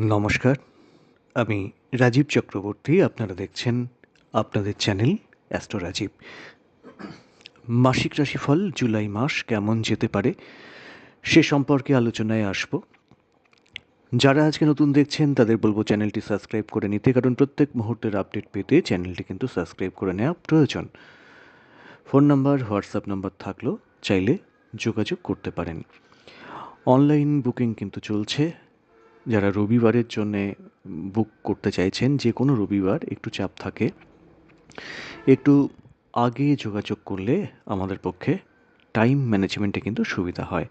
নমস্কার। আমি রাজীব চক্রবর্তী, আপনারা দেখছেন আপনাদের চ্যানেল অ্যাস্ট্রো রাজীব। মাসিক রাশিফল জুলাই মাস কেমন যেতে পারে সে সম্পর্কে আলোচনায় আসব। যারা আজকে নতুন দেখছেন, তাদের বলব চ্যানেলটি সাবস্ক্রাইব করে নিতে, কারণ প্রত্যেক মুহূর্তের আপডেট পেতে চ্যানেলটি কিন্তু সাবস্ক্রাইব করে নেওয়া প্রয়োজন। ফোন নাম্বার, হোয়াটসঅ্যাপ নাম্বার থাকলেও চাইলে যোগাযোগ করতে পারেন। অনলাইন বুকিং কিন্তু চলছে। যারা রবিবারের জন্যে বুক করতে চাইছেন, যে কোনো রবিবার একটু চাপ থাকে, একটু আগে যোগাযোগ করলে আমাদের পক্ষে টাইম ম্যানেজমেন্টে কিন্তু সুবিধা হয়।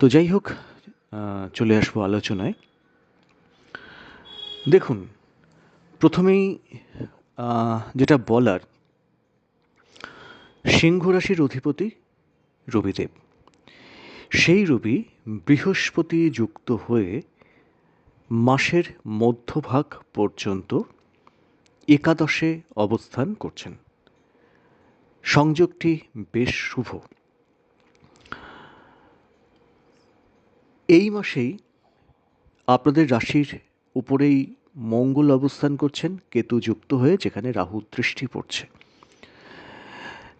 তো যাই হোক চলে আসব আলোচনায়। দেখুন, প্রথমেই যেটা বলার, সিংহ রাশির অধিপতি রবিদেব। সেই রবি বৃহস্পতি যুক্ত হয়ে মাসের মধ্যভাগ পর্যন্ত একাদশে অবস্থান করছেন। সংযোগটি বেশ শুভ। এই মাসেই আপনাদের রাশির উপরেই মঙ্গল অবস্থান করছেন, কেতু যুক্ত হয়ে যেখানে রাহু দৃষ্টি পড়ছে।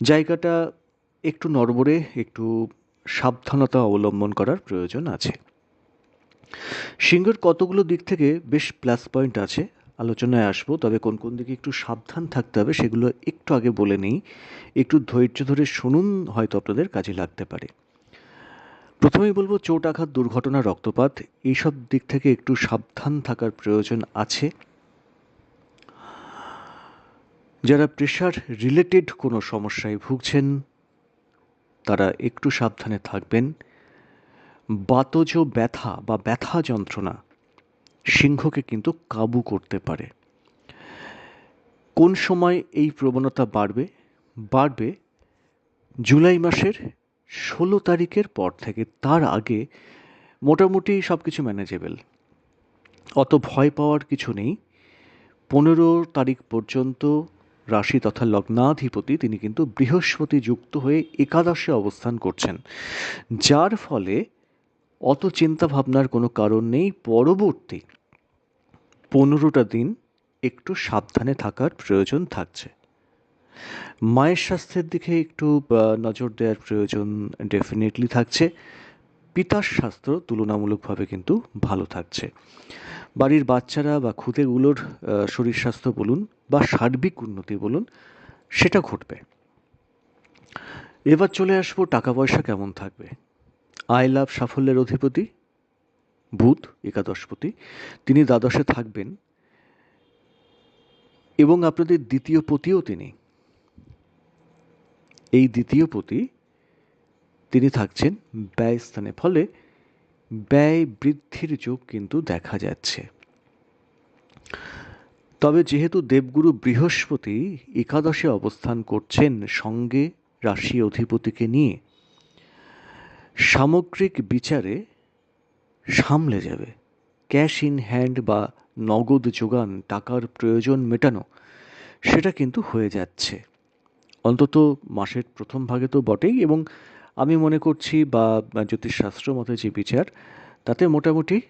জায়গাটা একটু নড়বড়ে, একটু সাবধানতা অবলম্বন করার প্রয়োজন আছে। সিংহের কতগুলো দিক থেকে বেশ প্লাস পয়েন্ট আছে, আলোচনায় আসব, তবে কোন কোন দিকে একটু সাবধান থাকতে হবে সেগুলো একটু আগে বলে নেই। একটু ধৈর্য ধরে শুনুন, হয়তো আপনাদের কাজে লাগতে পারে। প্রথমেই বলব, চোট আঘাত, দুর্ঘটনা, রক্তপাত, এইসব দিক থেকে একটু সাবধান থাকার প্রয়োজন আছে। যারা প্রেশার রিলেটেড কোনো সমস্যায় ভুগছেন, তারা একটু সাবধানে থাকবেন। বাতজ ব্যথা বা ব্যথা যন্ত্রণা সিংহকে কিন্তু কাবু করতে পারে। কোন সময় এই প্রবণতা বাড়বে? বাড়বে জুলাই মাসের ষোলো তারিখের পর থেকে। তার আগে মোটামুটি সব কিছু ম্যানেজেবল অত ভয় পাওয়ার কিছু নেই। পনেরো তারিখ পর্যন্ত রাশি তথা লগ্নাধিপতি তিনি কিন্তু বৃহস্পতি যুক্ত হয়ে একাদশে অবস্থান করছেন। যার ফলে অত চিন্তা ভাবনার কোনো কারণ নেই। পরবর্তী পনেরোটা দিন একটু সাবধানে থাকার প্রয়োজন থাকছে। মায়ের স্বাস্থ্যের দিকে একটু নজর দেওয়ার প্রয়োজন ডেফিনেটলি থাকছে। পিতার স্বাস্থ্য তুলনামূলকভাবে কিন্তু ভালো থাকছে। বাড়ির বাচ্চারা বা খুদেগুলোর শরীর স্বাস্থ্য বলুন বা সার্বিক উন্নতি বলুন, সেটা ঘটবে। এবার চলে আসব টাকা পয়সা কেমন থাকবে? আয় লাভ সাফল্যের অধিপতি, বুধ একাদশপতি, তিনি দ্বাদশে থাকবেন এবং আপনাদের দ্বিতীয় পতিও তিনি। এই দ্বিতীয় পতি তিনি থাকছেন ব্যয় স্থানে, ফলে ব্যয় বৃদ্ধির যোগ কিন্তু দেখা যাচ্ছে। তবে যেহেতু দেবগুরু বৃহস্পতি একাদশে অবস্থান করছেন সঙ্গে রাশি অধিপতিকে নিয়ে সামগ্রিক বিচারে সামলে যাবে। ক্যাশ ইন হ্যান্ড বা নগদ যোগান টাকার প্রয়োজন মেটানো, সেটা কিন্তু হয়ে যাচ্ছে। অন্তত মাসের প্রথম ভাগে তো বটেই এবং আমি মনে করছি বা জ্যোতিষশাস্ত্র মতে যে বিচার, তাতে মোটামুটি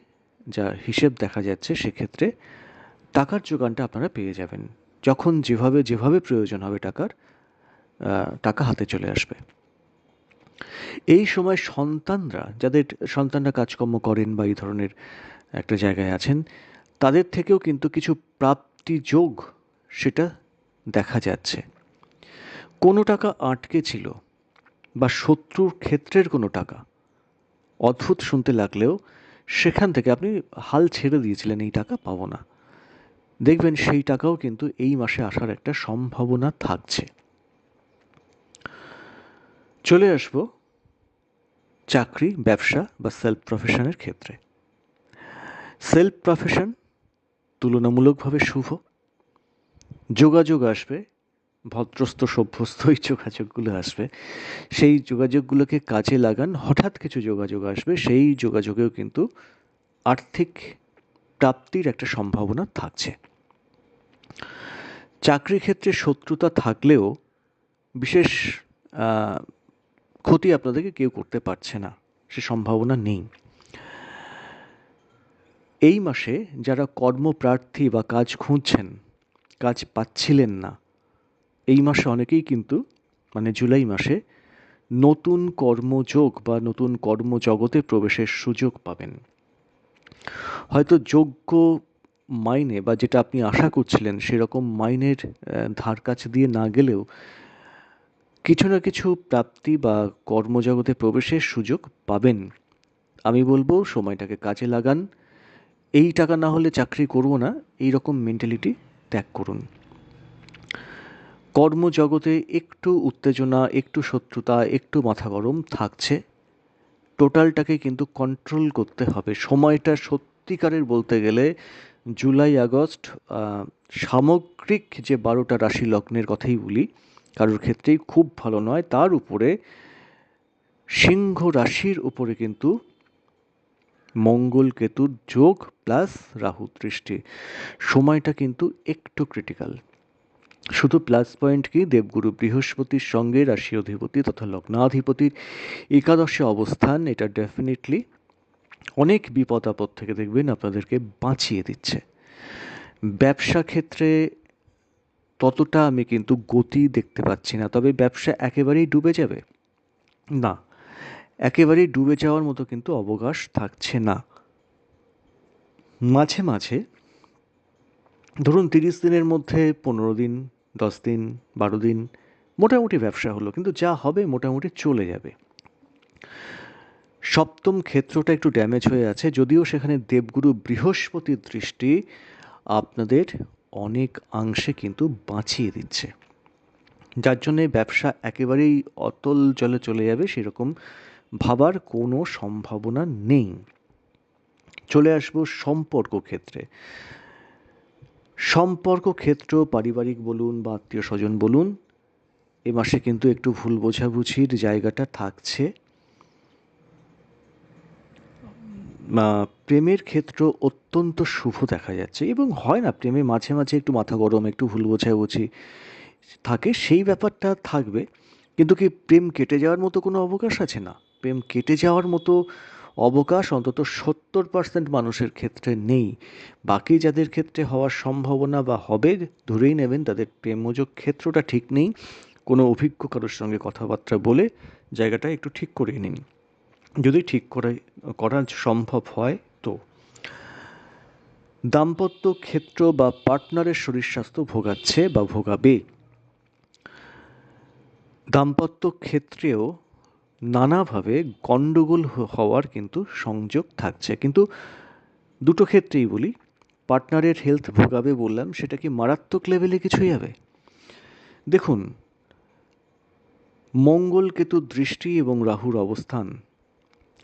যা হিসেব দেখা যাচ্ছে সেক্ষেত্রে টাকার যোগানটা আপনারা পেয়ে যাবেন। যখন যেভাবে যেভাবে প্রয়োজন হবে টাকার টাকা হাতে চলে আসবে। এই সময় সন্তানরা, যাদের সন্তানরা কাজকর্ম করেন বা এই ধরনের একটা জায়গায় আছেন, তাদের থেকেও কিন্তু কিছু প্রাপ্তি যোগ সেটা দেখা যাচ্ছে। কোনো টাকা আটকে ছিল বা শত্রুর ক্ষেত্রের কোনো টাকা, অদ্ভুত শুনতে লাগলেও সেখান থেকে আপনি হাল ছেড়ে দিয়েছিলেন, এই টাকা পাবো না। দেখবেন সেই টাকাও কিন্তু এই মাসে আসার একটা সম্ভাবনা থাকছে। চলে আসব চাকরি, ব্যবসা বা সেলফ প্রফেশনের ক্ষেত্রে। সেলফ প্রফেশন তুলনামূলকভাবে শুভ। যোগাযোগ আসবে, ভদ্রস্থ, সভ্যস্থ এই যোগাযোগগুলো আসবে। সেই যোগাযোগগুলোকে কাজে লাগান, হঠাৎ কিছু যোগাযোগ আসবে, সেই যোগাযোগেও কিন্তু আর্থিক প্রাপ্তির একটা সম্ভাবনা থাকছে। চাকরি ক্ষেত্রে শত্রুতা থাকলেও বিশেষ ক্ষতি আপনাদেরকে কেউ করতে পারছে না, সে সম্ভাবনা নেই। এই মাসে যারা কর্মপ্রার্থী বা কাজ খুঁজছেন, কাজ পাচ্ছিলেন না, এই মাসে অনেকেই কিন্তু মানে জুলাই মাসে, নতুন কর্মযোগ বা নতুন কর্মজগতে প্রবেশের সুযোগ পাবেন। হয়তো যোগ্য মাইনে বা যেটা আপনি আশা করছিলেন সেরকম মাইনের ধার কাছে দিয়ে না গেলেও কিছু না কিছু প্রাপ্তি বা কর্মজগতে প্রবেশের সুযোগ পাবেন। আমি বলব, সময়টাকে কাজে লাগান। এই টাকা না হলে চাকরি করব না। এই রকম মেন্টালিটি ত্যাগ করুন। কর্মজগতে একটু উত্তেজনা, একটু শত্রুতা, একটু মাথা গরম থাকছে। টোটালটাকে কিন্তু কন্ট্রোল করতে হবে। সময়টা সত্যিকারের বলতে গেলে জুলাই আগস্ট সামগ্রিক যে বারোটা রাশি লগ্নের কথাই বলি কারোর ক্ষেত্রেই খুব ভালো নয়, তার উপরে সিংহ রাশির উপরে কিন্তু মঙ্গল কেতুর যোগ প্লাস রাহু দৃষ্টি। সময়টা কিন্তু একটু ক্রিটিক্যাল শুধু প্লাস পয়েন্ট কি, দেবগুরু বৃহস্পতির সঙ্গে রাশি অধিপতি তথা লগ্নাধিপতির একাদশে অবস্থান, এটা ডেফিনেটলি অনেক বিপদ আপদ থেকে দেখবেন আপনাদেরকে বাঁচিয়ে দিচ্ছে। ব্যবসা ক্ষেত্রে ততটা আমি কিন্তু গতি দেখতে পাচ্ছি না, তবে ব্যবসা একেবারেই ডুবে যাবে। না, একেবারেই ডুবে যাওয়ার মতো কিন্তু অবকাশ থাকছে না। মাঝে মাঝে, ধরুন তিরিশ দিনের মধ্যে পনেরো দিন, দশ দিন, বারো দিন, মোটামুটি ব্যবসা হলো, কিন্তু যা হবে মোটামুটি চলে যাবে। সপ্তম ক্ষেত্রটা একটু ড্যামেজ হয়ে আছে, যদিও সেখানে দেবগুরু বৃহস্পতির দৃষ্টি আপনাদের অনেক অংশে কিন্তু বাঁচিয়ে দিচ্ছে। যার জন্যে ব্যবসা একেবারেই অতল জলে চলে যাবে সেরকম ভাবার কোনো সম্ভাবনা নেই। চলে আসব সম্পর্ক ক্ষেত্রে। সম্পর্ক ক্ষেত্র পারিবারিক বলুন বা আত্মীয় স্বজন বলুন, এ মাসে কিন্তু একটু ভুল বোঝাবুঝির জায়গাটা থাকছে। প্রেমের ক্ষেত্র অত্যন্ত শুভ দেখা যাচ্ছে এবং হয় না, প্রেমে মাঝে মাঝে একটু মাথা গরম, একটু ভুল বোঝাবুঝি থাকে, সেই ব্যাপারটা থাকবে। কিন্তু কি প্রেম কেটে যাওয়ার মতো কোনো অবকাশ আছে না? প্রেম কেটে যাওয়ার মতো অবকাশ অন্তত সত্তর পার্সেন্ট মানুষের ক্ষেত্রে নেই। বাকি যাদের ক্ষেত্রে হওয়ার সম্ভাবনা বা হবে, ধরেই নেবেন তাদের প্রেমযোগ ক্ষেত্রটা ঠিক নেই। কোনো অভিজ্ঞ কারোর সঙ্গে কথাবার্তা বলে জায়গাটা একটু ঠিক করিয়ে নিন। যদি ঠিক করে, করা সম্ভব হয় তো। দাম্পত্য ক্ষেত্র বা পার্টনারের শরীর স্বাস্থ্য ভোগাচ্ছে বা ভোগাবে। দাম্পত্য ক্ষেত্রেও নানাভাবে গণ্ডগোল হওয়ার কিন্তু সংযোগ থাকছে। কিন্তু দুটো ক্ষেত্রেই বলি, পার্টনারের হেলথ ভোগাবে বললাম, সেটা কি মারাত্মক লেভেলে কিছুই হবে? দেখুন, মঙ্গল কেতু দৃষ্টি এবং রাহুর অবস্থান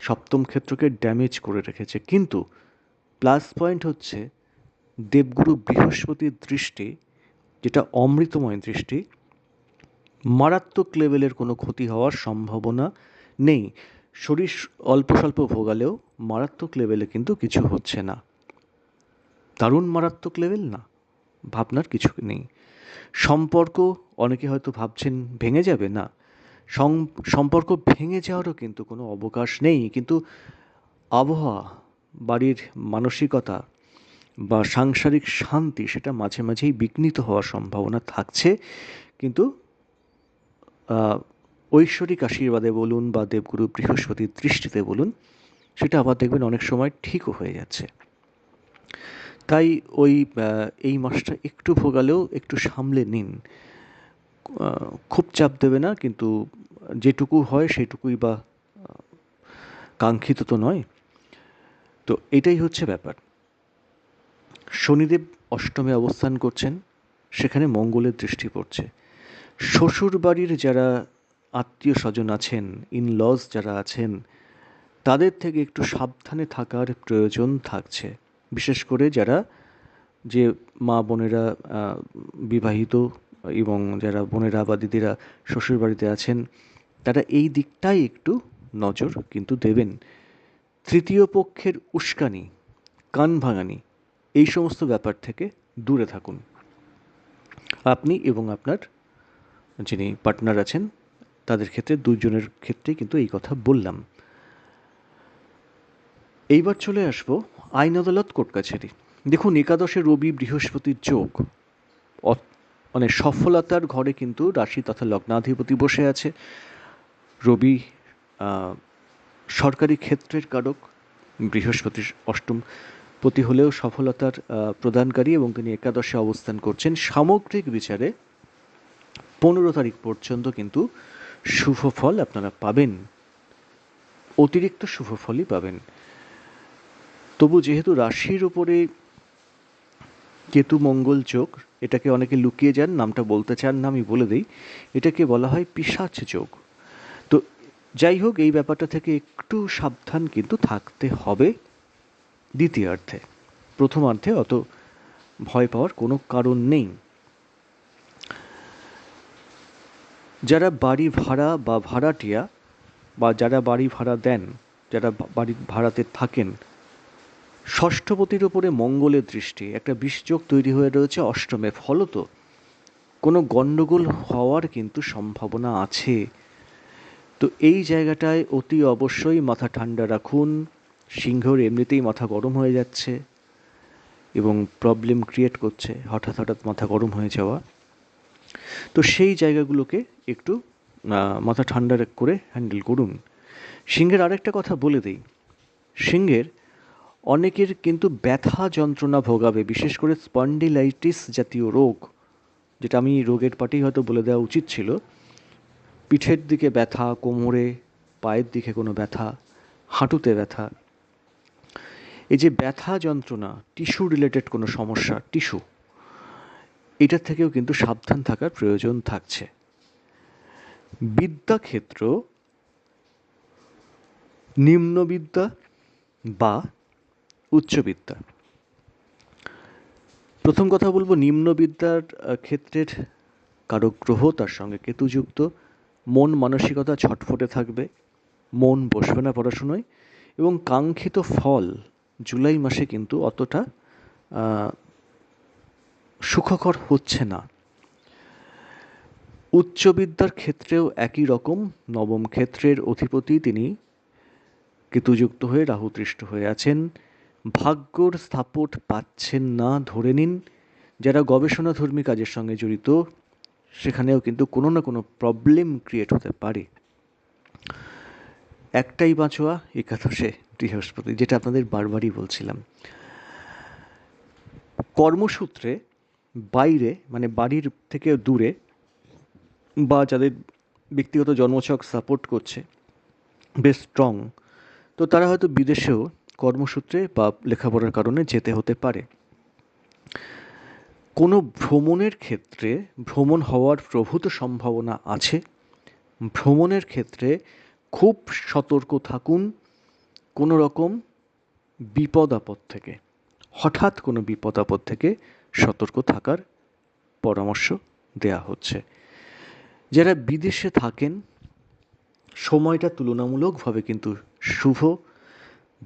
সপ্তম ক্ষেত্রকে ড্যামেজ করে রেখেছে। কিন্তু প্লাস পয়েন্ট হচ্ছে দেবগুরু বৃহস্পতির দৃষ্টি, যেটা অমৃতময় দৃষ্টি, মারাত্মক লেভেলের কোনো ক্ষতি হওয়ার সম্ভাবনা নেই। শরীর অল্প স্বল্প ভোগালেও মারাত্মক লেভেলে কিন্তু কিছু হচ্ছে না। দারুণ মারাত্মক লেভেল না? ভাবনার কিছু নেই। সম্পর্ক, অনেকে হয়তো ভাবছেন ভেঙে যাবে, না। সম্পর্ক ভেঙে যাওয়ারও কিন্তু কোনো অবকাশ নেই। কিন্তু আবহাওয়া, বাড়ির মানসিকতা বা সাংসারিক শান্তি সেটা মাঝে মাঝেই বিঘ্নিত হওয়ার সম্ভাবনা থাকছে। কিন্তু ঐশ্বরিক আশীর্বাদে বলুন বা দেবগুরু বৃহস্পতির দৃষ্টিতে বলুন, সেটা আবার দেখবেন অনেক সময় ঠিকও হয়ে যাচ্ছে। তাই ওই এই মাসটা একটু ভোগালেও একটু সামলে নিন। খুব চাপ দেবে না, কিন্তু যেটুকু হয় সেটুকুই বা কাঙ্ক্ষিত তো নয়। তো এটাই হচ্ছে ব্যাপার। শনিদেব অষ্টমে অবস্থান করছেন, সেখানে মঙ্গলের দৃষ্টি পড়ছে। শ্বশুর বাড়ির যারা আত্মীয় স্বজন আছেন ইন লজ যারা আছেন, তাদের থেকে একটু সাবধানে থাকার প্রয়োজন থাকছে। বিশেষ করে যারা, যে মা বোনেরা বিবাহিত এবং যারা বোনেরা বা দিদিরা শ্বশুরবাড়িতে আছেন তারা এই দিকটাই একটু নজর কিন্তু দেবেন। তৃতীয় পক্ষের উস্কানি, কান ভাঙানি, এই সমস্ত ব্যাপার থেকে দূরে থাকুন। আপনি এবং আপনার যিনি পার্টনার আছেন, তাদের ক্ষেত্রে দুজনের ক্ষেত্রে কিন্তু এই কথা বললাম। এইবার চলে আসব আইন আদালত কোর্ট কাছারি। দেখুন, একাদশে রবি বৃহস্পতির যোগ। মানে সফলতার ঘরে কিন্তু রাশি তথা লগ্নাধিপতি বসে আছে। রবি সরকারি ক্ষেত্রের কারক, বৃহস্পতির অষ্টম পতি হলেও সফলতার প্রদানকারী এবং তিনি একাদশে অবস্থান করছেন। সামগ্রিক বিচারে পনেরো তারিখ পর্যন্ত কিন্তু শুভ ফল আপনারা পাবেন। অতিরিক্ত শুভ ফলই পাবেন। তবু যেহেতু রাশির উপরে কেতু মঙ্গল যোগ, এটাকে অনেকে লুকিয়ে যান, নামটা বলতে চান না, আমি বলে দিই। এটাকে বলা হয় পিশাচ যোগ। যাই হোক, এই ব্যাপারটা থেকে একটু সাবধান কিন্তু থাকতে হবে দ্বিতীয়ার্ধে। প্রথমার্ধে অত ভয় পাওয়ার কোনো কারণ নেই। যারা বাড়ি ভাড়া বা ভাড়াটিয়া বা যারা বাড়ি ভাড়া দেন, যারা বাড়ি ভাড়াতে থাকেন, ষষ্ঠপতির ওপরে মঙ্গলের দৃষ্টি, একটা বিষযোগ তৈরি হয়ে রয়েছে অষ্টমে। ফলত কোনো গণ্ডগোল হওয়ার কিন্তু সম্ভাবনা আছে। তো এই জায়গাটায় অতি অবশ্যই মাথা ঠান্ডা রাখুন। সিংহর এমনিতেই মাথা গরম হয়ে যাচ্ছে এবং প্রবলেম ক্রিয়েট করছে। হঠাৎ হঠাৎ মাথা গরম হয়ে যাওয়া। তো সেই জায়গাগুলোকে একটু মাথা ঠান্ডা করে হ্যান্ডেল করুন। সিংহের আরেকটা কথা বলে দিই। সিংহের অনেকের কিন্তু ব্যথা যন্ত্রণা ভোগাবে, বিশেষ করে স্পন্ডিলাইটিস জাতীয় রোগ, যেটা আমি রোগের পাটেই হয়তো বলে দেওয়া উচিত ছিল। পিঠের দিকে ব্যথা, কোমরে, পায়ের দিকে কোনো ব্যথা, হাঁটুতে ব্যথা। এই যে ব্যথা যন্ত্রণা টিস্যু রিলেটেড কোনো সমস্যা টিস্যু এটার থেকেও কিন্তু সাবধান থাকার প্রয়োজন থাকছে। বিদ্যাক্ষেত্র, নিম্নবিদ্যা বা উচ্চবিদ্যা। প্রথম কথা বলব, নিম্নবিদ্যার ক্ষেত্রের কারক গ্রহ তার সঙ্গে কেতুযুক্ত। মন মানসিকতা ছটফটে থাকবে, মন বসবে না পড়াশুনোয়, এবং কাঙ্ক্ষিত ফল জুলাই মাসে কিন্তু অতটা সুখকর হচ্ছে না। উচ্চবিদ্যার ক্ষেত্রেও একই রকম, নবম ক্ষেত্রের অধিপতি তিনি কেতুযুক্ত হয়ে রাহুদৃষ্ট হয়ে আছেন। ভাগ্যর স্থাপট পাচ্ছেন না ধরে নিন। যারা গবেষণাধর্মী কাজের সঙ্গে জড়িত সেখানেও কিন্তু কোনো না কোনো প্রবলেম ক্রিয়েট হতে পারে। একটাই বাঁচোয়া একাদশে বৃহস্পতি, যেটা আপনাদের বারবারই বলছিলাম। কর্মসূত্রে বাইরে মানে বাড়ির থেকে দূরে, বা যাদের ব্যক্তিগত জন্মছক সাপোর্ট করছে, বেশ স্ট্রং তো তারা হয়তো বিদেশেও কর্মসূত্রে বা লেখাপড়ার কারণে যেতে হতে পারে। কোনো ভ্রমণের ক্ষেত্রে ভ্রমণ হওয়ার প্রভূত সম্ভাবনা আছে? ভ্রমণের ক্ষেত্রে খুব সতর্ক থাকুন কোনো রকম বিপদ আপদ থেকে। হঠাৎ কোনো বিপদ আপদ থেকে সতর্ক থাকার পরামর্শ দেয়া হচ্ছে। যারা বিদেশে থাকেন, সময়টা তুলনামূলকভাবে কিন্তু শুভ।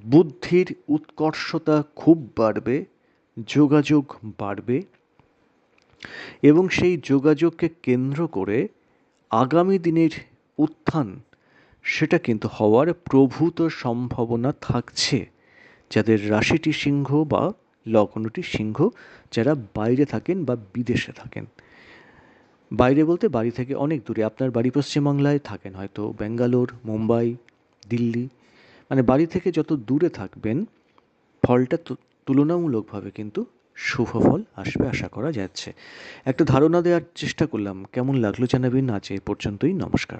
বুদ্ধির উৎকর্ষতা খুব বাড়বে, যোগাযোগ বাড়বে। এবং সেই যোগাযোগকে কেন্দ্র করে আগামী দিনের উত্থান, সেটা কিন্তু হওয়ার প্রভূত সম্ভাবনা থাকছে। যাদের রাশিটি সিংহ বা লগ্নটি সিংহ, যারা বাইরে থাকেন বা বিদেশে থাকেন। বাইরে বলতে বাড়ি থেকে অনেক দূরে, আপনার বাড়ি পশ্চিমবাংলায় থাকেন হয়তো ব্যাঙ্গালোর, মুম্বাই, দিল্লি। মানে বাড়ি থেকে যত দূরে থাকবেন, ফলটা তুলনামূলকভাবে কিন্তু শুভ ফল আসবে, আশা করা যাচ্ছে। একটা ধারণা দেওয়ার চেষ্টা করলাম। কেমন লাগল জানাবেন? আজ এ পর্যন্তই। নমস্কার।